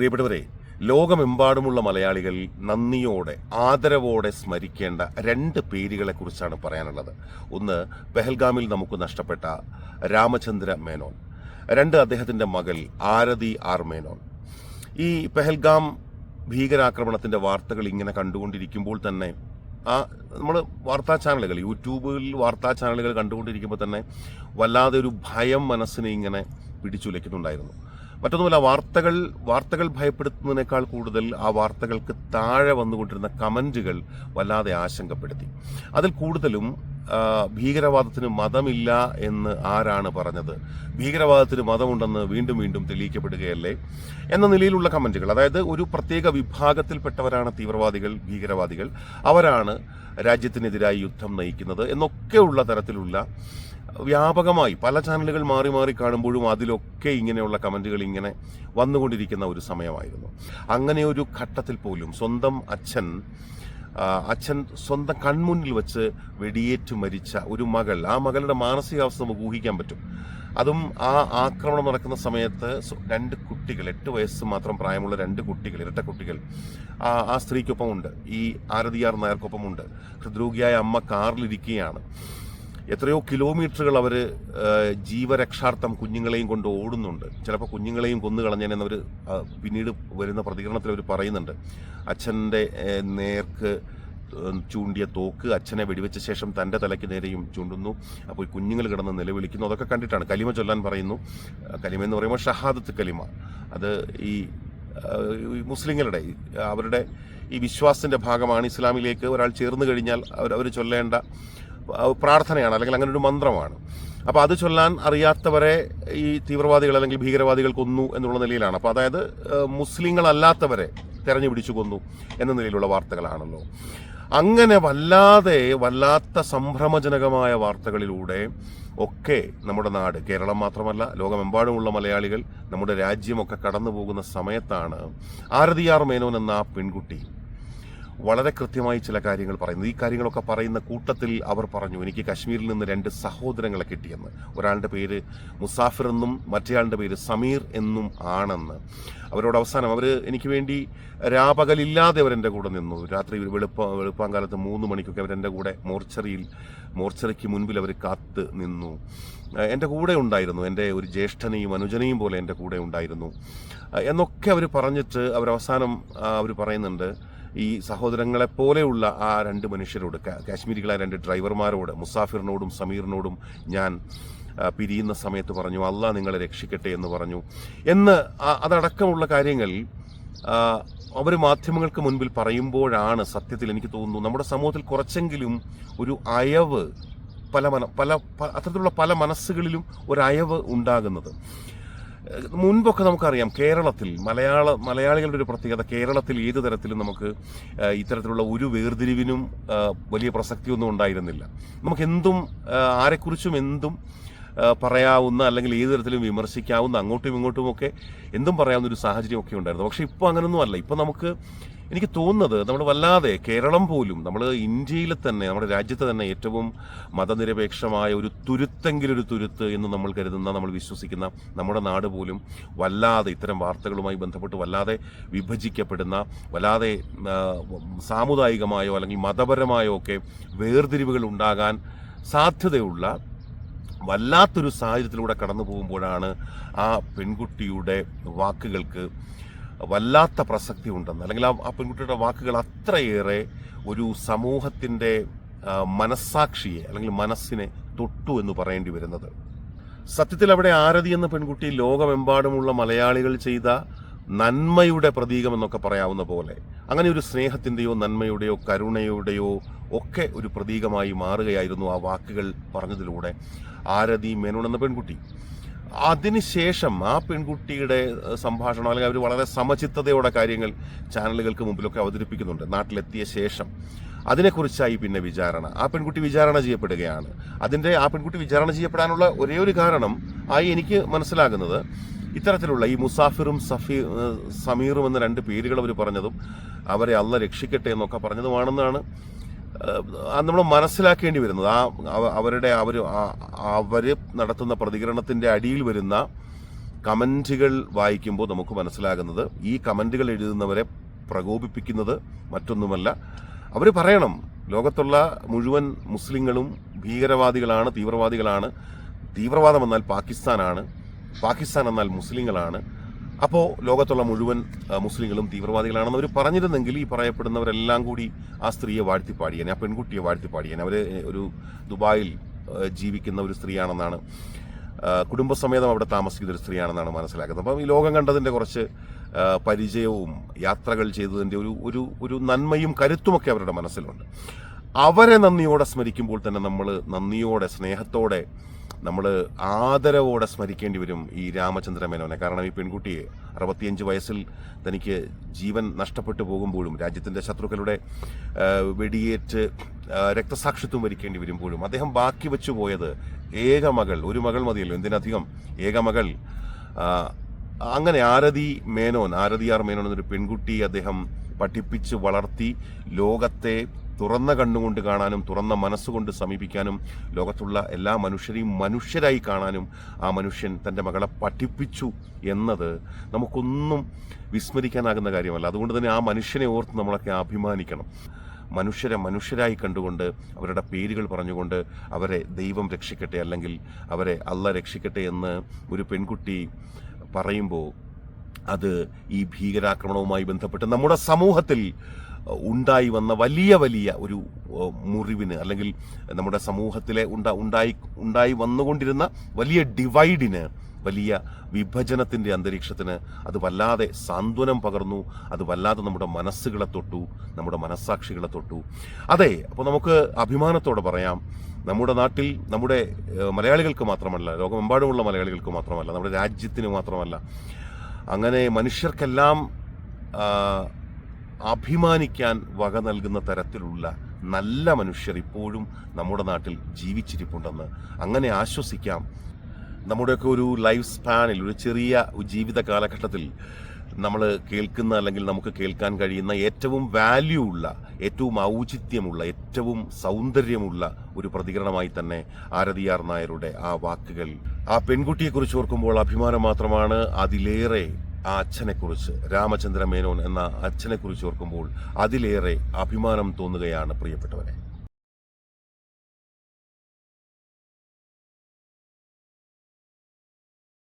പ്രിയപ്പെട്ടവരെ ലോകമെമ്പാടുമുള്ള മലയാളികൾ നന്ദിയോടെ ആദരവോടെ സ്മരിക്കേണ്ട രണ്ട് പേരുകളെ കുറിച്ചാണ് പറയാനുള്ളത്. ഒന്ന് പെഹൽഗാമിൽ നമുക്ക് നഷ്ടപ്പെട്ട രാമചന്ദ്ര മേനോൻ. രണ്ട് അദ്ദേഹത്തിന്റെ മകൾ ആരതി ആർ മേനോൻ. ഈ പെഹൽഗാം ഭീകരാക്രമണത്തിന്റെ വാർത്തകൾ ഇങ്ങനെ കണ്ടുകൊണ്ടിരിക്കുമ്പോൾ തന്നെ ആ നമ്മൾ വാർത്താ ചാനലുകൾ യൂട്യൂബിൽ വാർത്താ ചാനലുകൾ കണ്ടുകൊണ്ടിരിക്കുമ്പോൾ തന്നെ വല്ലാതെ ഒരു ഭയം മനസ്സിനെ ഇങ്ങനെ പിടിച്ചുലയ്ക്കുന്നുണ്ടായിരുന്നു. മറ്റൊന്നുമല്ല വാർത്തകൾ വാർത്തകൾ ഭയപ്പെടുത്തുന്നതിനേക്കാൾ കൂടുതൽ ആ വാർത്തകൾക്ക് താഴെ വന്നുകൊണ്ടിരുന്ന കമന്റുകൾ വല്ലാതെ ആശങ്കപ്പെടുത്തി. അതിൽ കൂടുതലും ഭീകരവാദത്തിന് മതമില്ല എന്ന് ആരാണ് പറഞ്ഞത്? ഭീകരവാദത്തിന് മതമുണ്ടെന്ന് വീണ്ടും വീണ്ടും തെളിയിക്കപ്പെടുകയല്ലേ? എന്ന നിലയിലുള്ള കമന്റുകൾ അതായത് ഒരു പ്രത്യേക വിഭാഗത്തിൽപ്പെട്ടവരാണ് തീവ്രവാദികൾ ഭീകരവാദികൾ അവരാണ് രാജ്യത്തിനെതിരായി യുദ്ധം നയിക്കുന്നത് എന്നൊക്കെയുള്ള തരത്തിലുള്ള വ്യാപകമായി പല ചാനലുകൾ മാറി മാറി കാണുമ്പോഴും അതിലൊക്കെ ഇങ്ങനെയുള്ള കമന്റുകൾ ഇങ്ങനെ വന്നുകൊണ്ടിരിക്കുന്ന ഒരു സമയമായിരുന്നു. അങ്ങനെ ഒരു ഘട്ടത്തിൽ പോലും സ്വന്തം അച്ഛൻ അച്ഛൻ സ്വന്തം കൺമുന്നിൽ വെച്ച് വെടിയേറ്റ് മരിച്ച ഒരു മകൾ ആ മകളുടെ മാനസികാവസ്ഥ നമുക്ക് ഊഹിക്കാൻ പറ്റും. അതും ആ ആക്രമണം നടക്കുന്ന സമയത്ത് രണ്ട് കുട്ടികൾ എട്ട് വയസ്സ് മാത്രം പ്രായമുള്ള രണ്ട് കുട്ടികൾ ഇരട്ട കുട്ടികൾ ആ സ്ത്രീക്കൊപ്പമുണ്ട്. ഈ ആരതിയാർ നായർക്കൊപ്പമുണ്ട്. ഹൃദ്രോഗിയായ അമ്മ കാറിലിരിക്കുകയാണ്. എത്രയോ കിലോമീറ്ററുകൾ അവർ ജീവരക്ഷാർത്ഥം കുഞ്ഞുങ്ങളെയും കൊണ്ട് ഓടുന്നുണ്ട്. ചിലപ്പോൾ കുഞ്ഞുങ്ങളെയും കൊന്നു കളഞ്ഞേനെന്ന് അവർ പിന്നീട് വരുന്ന പ്രതികരണത്തിൽ അവർ പറയുന്നുണ്ട്. അച്ഛന്റെ നേർക്ക് ചൂണ്ടിയ തോക്ക് അച്ഛനെ വെടിവെച്ച ശേഷം തന്റെ തലയ്ക്ക് നേരെയും ചൂണ്ടുന്നു. അപ്പോൾ കുഞ്ഞുങ്ങൾ കിടന്ന് നിലവിളിക്കുന്നു. അതൊക്കെ കണ്ടിട്ടാണ്. കലിമ ചൊല്ലാൻ പറയുന്നു. കലിമ എന്ന് പറയുമ്പോൾ ഷഹാദത്ത് കലിമ. അത് ഈ മുസ്ലിങ്ങളുടെ അവരുടെ ഈ വിശ്വാസത്തിന്റെ ഭാഗമാണ് ഇസ്ലാമിലേക്ക് ഒരാൾ ചേർന്ന് കഴിഞ്ഞാൽ അവർ അവർ ചൊല്ലേണ്ട പ്രാർത്ഥനയാണ് അല്ലെങ്കിൽ അങ്ങനെ ഒരു മന്ത്രമാണ്. അപ്പോൾ അത് ചൊല്ലാൻ അറിയാത്തവരെ ഈ തീവ്രവാദികൾ അല്ലെങ്കിൽ ഭീകരവാദികൾ കൊന്നു എന്നുള്ള നിലയിലാണ്. അപ്പോൾ അതായത് മുസ്ലിങ്ങളല്ലാത്തവരെ തെരഞ്ഞു പിടിച്ചു കൊന്നു എന്ന നിലയിലുള്ള വാർത്തകളാണല്ലോ. അങ്ങനെ വല്ലാതെ വല്ലാത്ത സംഭ്രമജനകമായ വാർത്തകളിലൂടെ ഒക്കെ നമ്മുടെ നാട് കേരളം മാത്രമല്ല ലോകമെമ്പാടുമുള്ള മലയാളികൾ നമ്മുടെ രാജ്യമൊക്കെ കടന്നു പോകുന്ന സമയത്താണ് ആരതിയാർ മേനോൻ എന്ന ആ പെൺകുട്ടി വളരെ കൃത്യമായി ചില കാര്യങ്ങൾ പറയുന്നു. ഈ കാര്യങ്ങളൊക്കെ പറയുന്ന കൂട്ടത്തിൽ അവർ പറഞ്ഞു എനിക്ക് കശ്മീരിൽ നിന്ന് രണ്ട് സഹോദരങ്ങളെ കിട്ടിയെന്ന്. ഒരാളുടെ പേര് മുസാഫിർ എന്നും മറ്റേയാളുടെ പേര് സമീർ എന്നും ആണെന്ന്. അവരോട് അവസാനം അവർ എനിക്ക് വേണ്ടി രാപകലില്ലാതെ അവരെന്റെ കൂടെ നിന്നു. രാത്രി വെളുപ്പ വെളുപ്പാങ്കാലത്ത് മൂന്ന് മണിക്കൊക്കെ അവരെന്റെ കൂടെ മോർച്ചറിയിൽ മോർച്ചറിക്ക് മുൻപിൽ അവർ കാത്ത് നിന്നു. എന്റെ കൂടെ ഉണ്ടായിരുന്നു. എന്റെ ഒരു ജ്യേഷ്ഠനെയും അനുജനെയും പോലെ എന്റെ കൂടെ ഉണ്ടായിരുന്നു. എന്നൊക്കെ അവർ പറഞ്ഞിട്ട് അവരവസാനം അവർ പറയുന്നുണ്ട് ഈ സഹോദരങ്ങളെ പോലെയുള്ള ആ രണ്ട് മനുഷ്യരോട് കാശ്മീരികളായ രണ്ട് ഡ്രൈവർമാരോട് മുസാഫിറിനോടും സമീറിനോടും ഞാൻ പിരിയുന്ന സമയത്ത് പറഞ്ഞു അല്ല നിങ്ങളെ രക്ഷിക്കട്ടെ എന്ന് പറഞ്ഞു. എന്ന് അതടക്കമുള്ള കാര്യങ്ങൾ അവർ മാധ്യമങ്ങൾക്ക് മുൻപിൽ പറയുമ്പോഴാണ് സത്യത്തിൽ എനിക്ക് തോന്നുന്നു നമ്മുടെ സമൂഹത്തിൽ കുറച്ചെങ്കിലും ഒരു അയവ് പല മന പല അത്തരത്തിലുള്ള പല മനസ്സുകളിലും ഒരു അയവ് ഉണ്ടാകുന്നത്. മുൻപൊക്കെ നമുക്കറിയാം കേരളത്തിൽ മലയാള മലയാളികളുടെ ഒരു പ്രത്യേകത കേരളത്തിൽ ഏത് തരത്തിലും നമുക്ക് ഇത്തരത്തിലുള്ള ഒരു വേർതിരിവിനും വലിയ പ്രസക്തിയൊന്നും ഉണ്ടായിരുന്നില്ല. നമുക്ക് എന്തും ആരെക്കുറിച്ചും എന്തും പറയാവുന്ന അല്ലെങ്കിൽ ഏത് തരത്തിലും വിമർശിക്കാവുന്ന അങ്ങോട്ടും ഇങ്ങോട്ടുമൊക്കെ എന്തും പറയാവുന്ന ഒരു സാഹചര്യമൊക്കെ ഉണ്ടായിരുന്നു. പക്ഷേ ഇപ്പോൾ അങ്ങനൊന്നും അല്ല. ഇപ്പോൾ നമുക്ക് എനിക്ക് തോന്നുന്നത് നമ്മൾ വല്ലാതെ കേരളം പോലും നമ്മൾ ഇന്ത്യയിൽ തന്നെ നമ്മുടെ രാജ്യത്ത് തന്നെ ഏറ്റവും മതനിരപേക്ഷമായ ഒരു തുരുത്തെങ്കിലും ഒരു തുരുത്ത് എന്ന് നമ്മൾ കരുതുന്ന നമ്മൾ വിശ്വസിക്കുന്ന നമ്മുടെ നാട് പോലും വല്ലാതെ ഇത്തരം വാർത്തകളുമായി ബന്ധപ്പെട്ട് വല്ലാതെ വിഭജിക്കപ്പെടുന്ന വല്ലാതെ സാമുദായികമായോ അല്ലെങ്കിൽ മതപരമായോ ഒക്കെ വേർതിരിവുകൾ ഉണ്ടാകാൻ സാധ്യതയുള്ള വല്ലാത്തൊരു സാഹചര്യത്തിലൂടെ കടന്നു പോകുമ്പോഴാണ് ആ പെൺകുട്ടിയുടെ വാക്കുകൾക്ക് വല്ലാത്ത പ്രസക്തി ഉണ്ടെന്ന് അല്ലെങ്കിൽ ആ പെൺകുട്ടിയുടെ വാക്കുകൾ അത്രയേറെ ഒരു സമൂഹത്തിന്റെ മനസ്സാക്ഷിയെ അല്ലെങ്കിൽ മനസ്സിനെ തൊട്ടു എന്ന് പറയേണ്ടി വരുന്നത്. സത്യത്തിൽ അവിടെ ആരതി എന്ന പെൺകുട്ടി ലോകമെമ്പാടുമുള്ള മലയാളികൾ ചെയ്ത നന്മയുടെ പ്രതീകം എന്നൊക്കെ പറയാവുന്ന പോലെ അങ്ങനെ ഒരു സ്നേഹത്തിന്റെയോ നന്മയുടെയോ കരുണയുടെയോ ഒക്കെ ഒരു പ്രതീകമായി മാറുകയായിരുന്നു ആ വാക്കുകൾ പറഞ്ഞതിലൂടെ. ആരതി മേനോൻ എന്ന പെൺകുട്ടി. അതിനുശേഷം ആ പെൺകുട്ടിയുടെ സംഭാഷണം അല്ലെങ്കിൽ അവർ വളരെ സമചിത്തതയോടെ കാര്യങ്ങൾ ചാനലുകൾക്ക് മുമ്പിലൊക്കെ അവതരിപ്പിക്കുന്നുണ്ട്. നാട്ടിലെത്തിയ ശേഷം അതിനെക്കുറിച്ചായി പിന്നെ വിചാരണ. ആ പെൺകുട്ടി വിചാരണ ചെയ്യപ്പെടുകയാണ്. അതിന്റെ ആ പെൺകുട്ടി വിചാരണ ചെയ്യപ്പെടാനുള്ള ഒരേ ഒരു കാരണം ആയി എനിക്ക് മനസ്സിലാകുന്നത് ഇത്തരത്തിലുള്ള ഈ മുസാഫിറും സഫീ സമീറും എന്ന രണ്ട് പേരുകൾ അവർ പറഞ്ഞതും അവരെ അല്ല രക്ഷിക്കട്ടെ എന്നൊക്കെ പറഞ്ഞതുമാണെന്നാണ് നമ്മൾ മനസ്സിലാക്കേണ്ടി വരുന്നത്. ആ അവരുടെ അവർ അവർ നടത്തുന്ന പ്രതികരണത്തിന്റെ അടിയിൽ വരുന്ന കമന്റുകൾ വായിക്കുമ്പോൾ നമുക്ക് മനസ്സിലാകുന്നത് ഈ കമന്റുകൾ എഴുതുന്നവരെ പ്രകോപിപ്പിക്കുന്നത് മറ്റൊന്നുമല്ല. അവർ പറയണം ലോകത്തുള്ള മുഴുവൻ മുസ്ലിങ്ങളും ഭീകരവാദികളാണ് തീവ്രവാദികളാണ്. തീവ്രവാദം എന്നാൽ പാകിസ്ഥാനാണ് പാകിസ്ഥാൻ എന്നാൽ മുസ്ലിങ്ങളാണ്. അപ്പോൾ ലോകത്തുള്ള മുഴുവൻ മുസ്ലിങ്ങളും തീവ്രവാദികളാണെന്ന് അവർ പറഞ്ഞിരുന്നെങ്കിൽ ഈ പറയപ്പെടുന്നവരെല്ലാം കൂടി ആ സ്ത്രീയെ വാഴ്ത്തിപ്പാടിയേനെ ആ പെൺകുട്ടിയെ വാഴ്ത്തിപ്പാടിയേനെ. അവർ ഒരു ദുബായിൽ ജീവിക്കുന്ന ഒരു സ്ത്രീയാണെന്നാണ് കുടുംബസമേതം അവിടെ താമസിക്കുന്ന ഒരു സ്ത്രീയാണെന്നാണ് മനസ്സിലാക്കുന്നത്. അപ്പം ഈ ലോകം കണ്ടതിന്റെ കുറച്ച് പരിചയവും യാത്രകൾ ചെയ്തതിന്റെ ഒരു ഒരു ഒരു നന്മയും കരുത്തുമൊക്കെ അവരുടെ മനസ്സിലുണ്ട്. അവരെ നന്ദിയോടെ സ്മരിക്കുമ്പോൾ തന്നെ നമ്മൾ നന്ദിയോടെ സ്നേഹത്തോടെ നമ്മൾ ആദരവോടെ സ്മരിക്കേണ്ടി വരും ഈ രാമചന്ദ്ര മേനോനെ. കാരണം ഈ പെൺകുട്ടിയെ അറുപത്തിയഞ്ച് വയസ്സിൽ തനിക്ക് ജീവൻ നഷ്ടപ്പെട്ടു പോകുമ്പോഴും രാജ്യത്തിന്റെ ശത്രുക്കളുടെ വെടിയേറ്റ് രക്തസാക്ഷിത്വം വരിക്കേണ്ടി വരുമ്പോഴും അദ്ദേഹം ബാക്കി വെച്ചു പോയത് ഏക മകൾ ഒരു മകൾ മതിയല്ലോ എന്തിനധികം? ഏക മകൾ. അങ്ങനെ ആരതി മേനോൻ ആരതിയാർ മേനോൻ എന്നൊരു പെൺകുട്ടിയെ അദ്ദേഹം പഠിപ്പിച്ച് വളർത്തി ലോകത്തെ തുറന്ന കണ്ണുകൊണ്ട് കാണാനും തുറന്ന മനസ്സുകൊണ്ട് സമീപിക്കാനും ലോകത്തുള്ള എല്ലാ മനുഷ്യരെയും മനുഷ്യരായി കാണാനും ആ മനുഷ്യൻ തന്റെ മകളെ പഠിപ്പിച്ചു എന്നത് നമുക്കൊന്നും വിസ്മരിക്കാനാകുന്ന കാര്യമല്ല. അതുകൊണ്ട് തന്നെ ആ മനുഷ്യനെ ഓർത്ത് നമ്മളൊക്കെ അഭിമാനിക്കണം. മനുഷ്യരെ മനുഷ്യരായി കണ്ടുകൊണ്ട് അവരുടെ പേരുകൾ പറഞ്ഞുകൊണ്ട് അവരെ ദൈവം രക്ഷിക്കട്ടെ അല്ലെങ്കിൽ അവരെ അല്ല രക്ഷിക്കട്ടെ എന്ന് ഒരു പെൺകുട്ടി പറയുമ്പോൾ അത് ഈ ഭീകരാക്രമണവുമായി ബന്ധപ്പെട്ട് നമ്മുടെ സമൂഹത്തിൽ ഉണ്ടായി വന്ന വലിയ വലിയ ഒരു മുറിവിന് അല്ലെങ്കിൽ നമ്മുടെ സമൂഹത്തിലെ ഉണ്ടാ ഉണ്ടായി ഉണ്ടായി വന്നുകൊണ്ടിരുന്ന വലിയ ഡിവൈഡിന് വലിയ വിഭജനത്തിന്റെ അന്തരീക്ഷത്തിന് അത് വല്ലാതെ സാന്ത്വനം പകർന്നു. അത് വല്ലാതെ നമ്മുടെ മനസ്സുകളെ തൊട്ടു നമ്മുടെ മനസ്സാക്ഷികളെ തൊട്ടു. അതെ അപ്പോൾ നമുക്ക് അഭിമാനത്തോടെ പറയാം. നമ്മുടെ നാട്ടിൽ നമ്മുടെ മലയാളികൾക്ക് മാത്രമല്ല ലോകമെമ്പാടുമുള്ള മലയാളികൾക്ക് മാത്രമല്ല നമ്മുടെ രാജ്യത്തിന് മാത്രമല്ല അങ്ങനെ മനുഷ്യർക്കെല്ലാം അഭിമാനിക്കാൻ വക നൽകുന്ന തരത്തിലുള്ള നല്ല മനുഷ്യർ ഇപ്പോഴും നമ്മുടെ നാട്ടിൽ ജീവിച്ചിരിപ്പുണ്ടെന്ന് അങ്ങനെ ആശ്വസിക്കാം. നമ്മുടെയൊക്കെ ഒരു ലൈഫ് സ്പാനിൽ ഒരു ചെറിയ ജീവിത കാലഘട്ടത്തിൽ നമ്മൾ കേൾക്കുന്ന അല്ലെങ്കിൽ നമുക്ക് കേൾക്കാൻ കഴിയുന്ന ഏറ്റവും വാല്യൂ ഉള്ള ഏറ്റവും ഔചിത്യമുള്ള ഏറ്റവും സൗന്ദര്യമുള്ള ഒരു പ്രതികരണമായി തന്നെ ആരതിയാർ നായരുടെ ആ വാക്കുകൾ. ആ പെൺകുട്ടിയെക്കുറിച്ച് ഓർക്കുമ്പോൾ അഭിമാനം മാത്രമാണ് അതിലേറെ ആ അച്ഛനെക്കുറിച്ച് രാമചന്ദ്ര മേനോൻ എന്ന അച്ഛനെക്കുറിച്ച് ഓർക്കുമ്പോൾ അതിലേറെ അഭിമാനം തോന്നുകയാണ് പ്രിയപ്പെട്ടവരെ